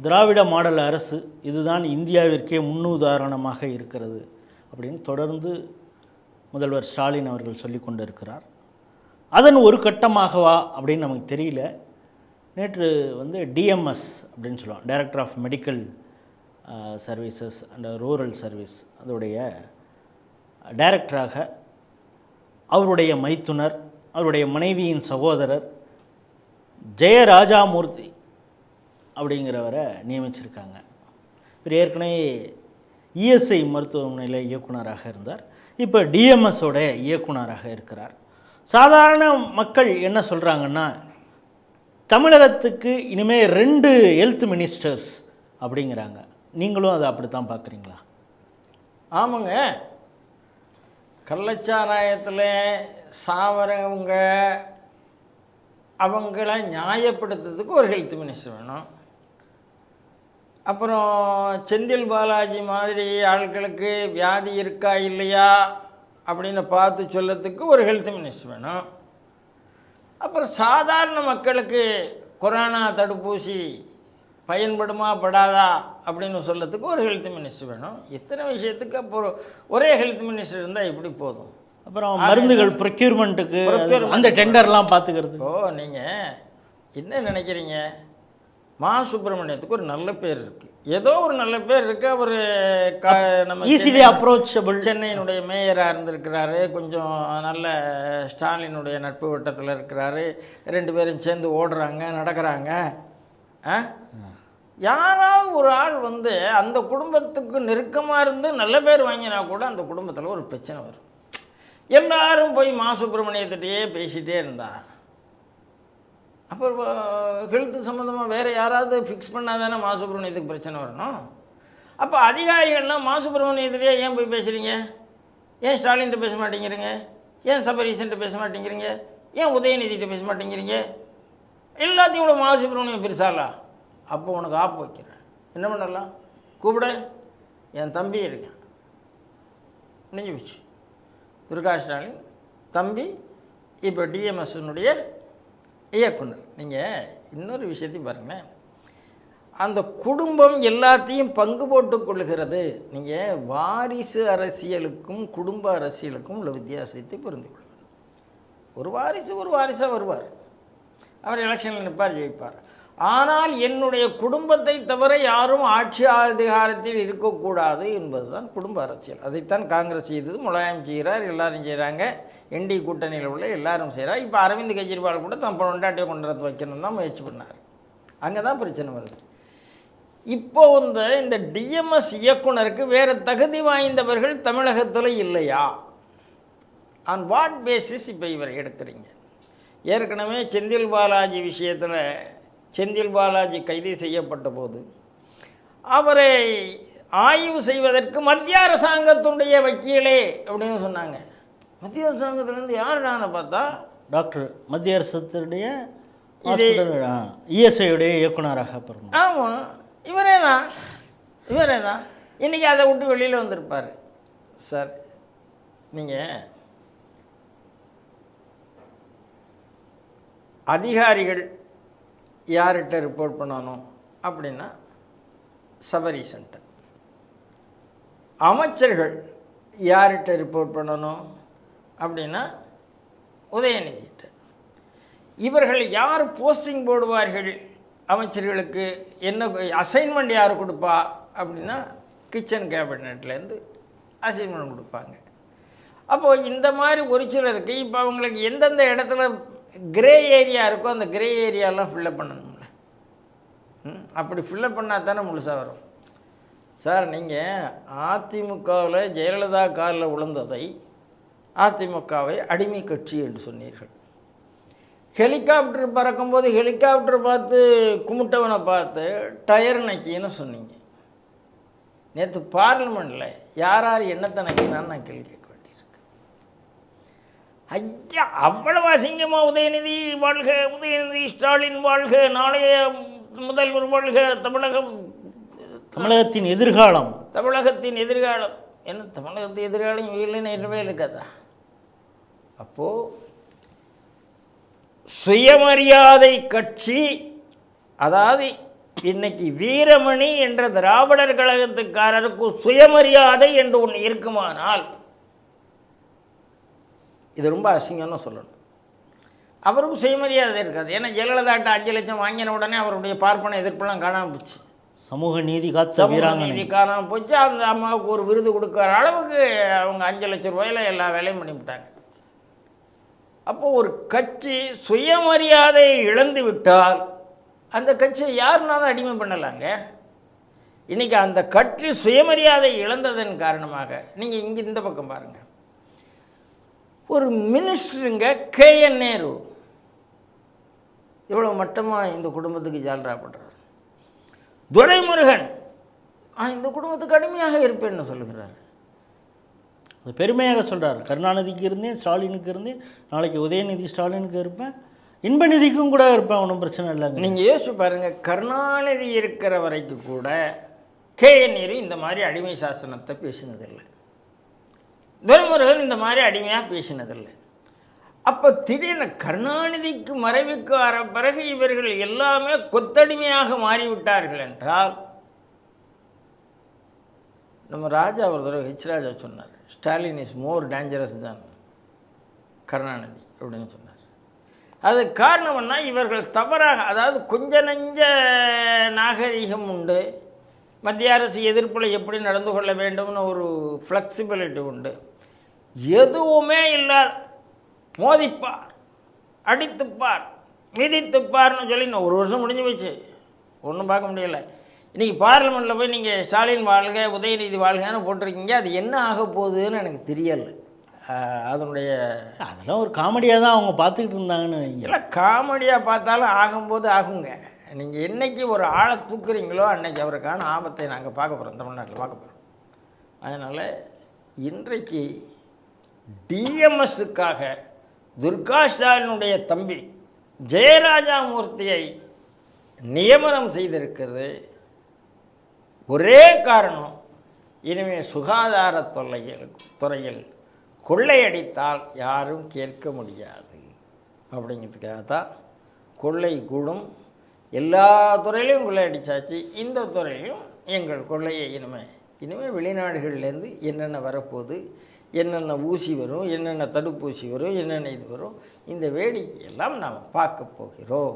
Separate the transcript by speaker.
Speaker 1: திராவிட model அரசு இதுதான் இந்தியாவிற்கே முன்னுதாரணமாக இருக்கிறது அப்படின்னு தொடர்ந்து முதல்வர் ஸ்டாலின் அவர்கள் சொல்லி கொண்டிருக்கிறார். அதன் ஒரு கட்டமாகவா அப்படின்னு நமக்கு தெரியல. நேற்று வந்து டிஎம்எஸ் அப்படின்னு சொல்லுவோம் director of medical services and rural service அதோடைய டைரக்டராக அவருடைய மைத்துனர் அவருடைய மனைவியின் சகோதரர் ஜெயராஜாமூர்த்தி அப்படிங்கிறவரை நியமிச்சிருக்காங்க. இவர் ஏற்கனவே இஎஸ்ஐ மருத்துவமனையில் இயக்குனராக இருந்தார். இப்போ டிஎம்எஸோட இயக்குனராக இருக்கிறார். சாதாரண மக்கள் என்ன சொல்கிறாங்கன்னா தமிழகத்துக்கு இனிமேல் ரெண்டு ஹெல்த் மினிஸ்டர்ஸ் அப்படிங்கிறாங்க. நீங்களும் அதை அப்படி தான் பார்க்குறீங்களா?
Speaker 2: ஆமாங்க. கள்ளச்சாராயத்தில் சாவரவங்க அவங்கள நியாயப்படுத்துறதுக்கு ஒரு ஹெல்த் மினிஸ்டர் வேணும். அப்புறம் செந்தில் பாலாஜி மாதிரி ஆட்களுக்கு வியாதி இருக்கா இல்லையா அப்படின்னு பார்த்து சொல்லத்துக்கு ஒரு ஹெல்த் மினிஸ்டர் வேணும். அப்புறம் சாதாரண மக்களுக்கு கொரோனா தடுப்பூசி பயன்படுமா படாதா அப்படின்னு சொல்லத்துக்கு ஒரு ஹெல்த் மினிஸ்டர் வேணும். இத்தனை விஷயத்துக்கு அப்புறம் ஒரே ஹெல்த் மினிஸ்டர் இருந்தால் எப்படி போதும்.
Speaker 1: அப்புறம் மருந்துகள் ப்ரொக்யூர்மெண்ட்டுக்கு. அந்த டெண்டர்லாம் பார்த்துக்கிறது.
Speaker 2: இப்போ நீங்கள் என்ன நினைக்கிறீங்க? மா சுப்பிரமணியத்துக்கு ஒரு நல்ல பேர் இருக்கு. ஏதோ ஒரு நல்ல பேர் இருக்கு. அவர் நம்ம
Speaker 1: ஈஸிலி அப்ரோச்சபிள்
Speaker 2: சென்னையினுடைய மேயராக இருந்திருக்கிறாரு. கொஞ்சம் நல்ல ஸ்டாலினுடைய நட்பு வட்டத்தில் இருக்கிறாரு. ரெண்டு பேரும் சேர்ந்து ஓடுறாங்க நடக்கிறாங்க. ஆ? யாராவது ஒரு ஆள் வந்து அந்த குடும்பத்துக்கு நெருக்கமாக இருந்து நல்ல பேர் வாங்கினா கூட அந்த குடும்பத்தில் ஒரு பிரச்சனை வரும். எல்லாரும் போய் மா சுப்பிரமணியத்திட்டே பேசிகிட்டே இருந்தா. அப்புறம் ஹெல்த் சம்மந்தமாக வேறு யாராவது ஃபிக்ஸ் பண்ணால் தானே மா சுப்பிரமணியத்துக்கு பிரச்சனை வரணும்? அப்போ அதிகாரிகள்லாம் மா சுப்பிரமணியத்திலேயே ஏன் போய் பேசுகிறீங்க ஏன் ஸ்டாலின்கிட்ட பேச மாட்டேங்கிறீங்க? ஏன் சபரீசன்ட்ட பேச மாட்டேங்கிறீங்க? ஏன் உதயநிதிட்ட பேச மாட்டேங்கிறீங்க? எல்லாத்தையும் கூட மா சுப்பிரமணியம் பெருசாலா? அப்போ உனக்கு ஆப்பு வைக்கிறேன். என்ன பண்ணலாம்? கூப்பிட. என் தம்பி இருக்கேன். முடிஞ்சு போச்சு துர்கா ஸ்டாலின் தம்பி இப்போ டிஎம்எஸ்னுடைய இயக்குனர். நீங்கள் இன்னொரு விஷயத்தையும் பாருங்களேன். அந்த குடும்பம் எல்லாத்தையும் பங்கு போட்டு கொள்கிறது. நீங்கள் வாரிசு அரசியலுக்கும் குடும்ப அரசியலுக்கும் உள்ள வித்தியாசத்தை புரிந்து கொள்ளுங்கள். ஒரு வாரிசு ஒரு வாரிசாக வருவார். அவர் எலெக்ஷனில் நிற்பார் ஜெயிப்பார். ஆனால் என்னுடைய குடும்பத்தை தவிர யாரும் ஆட்சி அதிகாரத்தில் இருக்கக்கூடாது என்பதுதான் குடும்ப அரசியல். அதைத்தான் காங்கிரஸ் செய்தது முலாயம் செய்கிறார் எல்லாரும் செய்கிறாங்க. என்டி கூட்டணியில் உள்ள எல்லாரும் செய்கிறார். இப்போ அரவிந்த் கெஜ்ரிவால் கூட தன் பொண்டாட்டியை கொண்டு வந்து வைக்கணும் தான் முயற்சி பண்ணார். அங்கே தான் பிரச்சனை வருது. இப்போ வந்து இந்த டிஎம்எஸ் இயக்குனருக்கு வேறு தகுதி வாய்ந்தவர்கள் தமிழகத்தில் இல்லையா? ஆன் வாட் பேசிஸ் இப்போ இவரை எடுக்கிறீங்க? ஏற்கனவே செந்தில் பாலாஜி விஷயத்தில் செந்தில் பாலாஜி கைது செய்யப்பட்ட போது அவரை ஆய்வு செய்வதற்கு மத்திய அரசாங்கத்துடைய வக்கீலே அப்படின்னு சொன்னாங்க. மத்திய அரசாங்கத்திலேருந்து யார் நான் பார்த்தா?
Speaker 1: டாக்டர் மத்திய அரசுடைய
Speaker 2: இது-
Speaker 1: இஎஸ்ஐயுடைய இயக்குனராக
Speaker 2: ஆமாம் இவரே தான் இவரே தான். இன்றைக்கி அதை விட்டு வெளியில் வந்திருப்பார். சார் நீங்கள் அதிகாரிகள் யார்கிட்ட ரிப்போர்ட் பண்ணணும் அப்படின்னா சபரி சென்டர் அமைச்சர்கள் யார்கிட்ட ரிப்போர்ட் பண்ணணும் அப்படின்னா உதயநிதிட்ட. இவர்கள் யார் போஸ்டிங் போடுவார்கள்? அமைச்சர்களுக்கு என்ன அசைன்மெண்ட் யார் கொடுப்பா? அப்படின்னா கிச்சன் கேபினட்லேருந்து அசைன்மெண்ட் கொடுப்பாங்க. அப்போது இந்த மாதிரி ஒரு சிலருக்கு இப்போ அவங்களுக்கு எந்தெந்த இடத்துல கிரே ஏரியா இருக்கோ அந்த கிரே ஏரியாலாம் ஃபில்லப் பண்ணணும்ல. அப்படி ஃபில்லப் பண்ணால் தானே முழுசாக வரும். சார் நீங்கள் அதிமுகவில் ஜெயலலிதா காலில் விழுந்ததை அதிமுகவை அடிமை கட்சி என்று சொன்னீர்கள். ஹெலிகாப்டர் பறக்கும்போது ஹெலிகாப்டர் பார்த்து கும்பிட்டவனை பார்த்து டயர் நக்கின்னு சொன்னீங்க. நேற்று பார்லிமெண்ட்டில் யார் யார் என்னத்தை நக்கினான்னு நான் கேள்வி கேட்குறேன். ஐயா அவ்வளவு அசிங்கமா உதயநிதி வாழ்க உதயநிதி ஸ்டாலின் வாழ்க நாளைய முதல்வர் வாழ்க தமிழகம்.
Speaker 1: தமிழகத்தின் எதிர்காலம்.
Speaker 2: தமிழகத்தின் எதிர்காலம். என்ன தமிழகத்தின் எதிர்காலம் இல்லைன்னு என்னவே இருக்காதா? அப்போது சுயமரியாதை கட்சி அதாவது இன்னைக்கு வீரமணி என்ற திராவிடர் கழகத்துக்காரருக்கு சுயமரியாதை என்று ஒன்று இருக்குமானால் இது ரொம்ப அசிங்கம்னு சொல்லணும். அவருக்கும் சுயமரியாதை இருக்காது. ஏன்னா ஜெயலலிதாட்ட அஞ்சு லட்சம் வாங்கின உடனே அவருடைய பார்ப்பன எதிர்ப்பெல்லாம் காணாம போச்சு.
Speaker 1: சமூக நீதி காத்த
Speaker 2: நீதி காணாம போச்சு. அந்த அம்மாவுக்கு ஒரு விருது கொடுக்குற அளவுக்கு அவங்க அஞ்சு லட்சம் ரூபாயில எல்லா வேலையும் பண்ணிவிட்டாங்க. அப்போ ஒரு கட்சி சுயமரியாதையை இழந்து விட்டால் அந்த கட்சியை யாருனாலும் அடிமை பண்ணலாங்க? இன்னைக்கு அந்த கட்சி சுயமரியாதை இழந்ததன் காரணமாக நீங்கள் இங்கே இந்த பக்கம் பாருங்க. ஒரு மினிஸ்டருங்க கே என் நேரு இவ்வளோ மட்டமாக இந்த குடும்பத்துக்கு ஜால்ரா பண்றார் துரைமுருகன் இந்த குடும்பத்துக்கு அடிமையாக இருப்பேன்னு சொல்லுகிறார்.
Speaker 1: அது பெருமையாக சொல்றார். கருணாநிதிக்கு இருந்தேன் ஸ்டாலினுக்கு இருந்தேன் நாளைக்கு உதயநிதி ஸ்டாலினுக்கு இருப்பேன் இன்பநிதிக்கும் கூட இருப்பேன் ஒன்றும் பிரச்சனை இல்லைங்க.
Speaker 2: நீங்கள் யோசிச்சு பாருங்க கருணாநிதி இருக்கிற வரைக்கும் கூட கே என் நேரு இந்த மாதிரி அடிமை சாசனத்தை பேசினதில்லை. துரைமுருகன் இந்த மாதிரி அடிமையாக பேசினதில்லை. அப்போ திடீர்னு கருணாநிதிக்கு மறைவுக்கு வர பிறகு இவர்கள் எல்லாமே கொத்தடிமையாக மாறிவிட்டார்கள் என்றால் நம்ம ராஜா ஒரு தடவை ஹெச் ராஜா சொன்னார் ஸ்டாலின் இஸ் மோர் டேஞ்சரஸ் தான் கருணாநிதி அப்படின்னு சொன்னார். அது காரணம்னா இவர்கள் தவறாக அதாவது கொஞ்ச நஞ்ச நாகரிகம் உண்டு மத்திய அரசு எதிர்ப்பில் எப்படி நடந்து கொள்ள வேண்டும்னு ஒரு ஃப்ளெக்சிபிலிட்டி உண்டு. எதுவுமே இல்லாத மோதிப்பார் அடித்துப்பார் மிதித்துப்பார்னு சொல்லி இன்னும் ஒரு வருஷம் முடிஞ்சு போச்சு. ஒன்றும் பார்க்க முடியல. இன்றைக்கி பார்லிமெண்ட்டில் போய் நீங்கள் ஸ்டாலின் வாழ்க உதயநிதி வாழ்கன்னு போட்டிருக்கீங்க. அது என்ன ஆக போகுதுன்னு எனக்கு தெரியலை. அதனுடைய
Speaker 1: அதெல்லாம் ஒரு காமெடியாக தான் அவங்க பார்த்துக்கிட்டு இருந்தாங்கன்னு
Speaker 2: இல்லை காமெடியாக பார்த்தாலும் ஆகும்போது ஆகுங்க. நீங்கள் என்னைக்கு ஒரு ஆளை தூக்குறீங்களோ அன்னைக்கு அவருக்கான ஆபத்தை நாங்கள் பார்க்க போகிறோம் தமிழ்நாட்டில் பார்க்க போகிறோம் அதனால் இன்றைக்கு டிஎம்எஸ்ஸுக்காக துர்கா ஸ்டாலினுடைய தம்பி ஜெயராஜா மூர்த்தியை நியமனம் செய்திருக்கிறது. ஒரே காரணம் இனிமே சுகாதார தொல்லையில் துறையில் கொள்ளையடித்தால் யாரும் கேட்க முடியாது. அப்படிங்கிறதுக்காக தான் கொள்ளை கூடும். எல்லா துறையிலையும் கொள்ளையடிச்சாச்சு. இந்த துறையிலையும் எங்கள் கொள்ளையை இனிமே இனிமேல் வெளிநாடுகள்லேருந்து என்னென்ன வரப்போகுது என்னென்ன ஊசி வரும் என்னென்ன தடுப்பூசி வரும் என்னென்ன இது வரும் இந்த வேடிக்கையெல்லாம் நாம் பார்க்க போகிறோம்.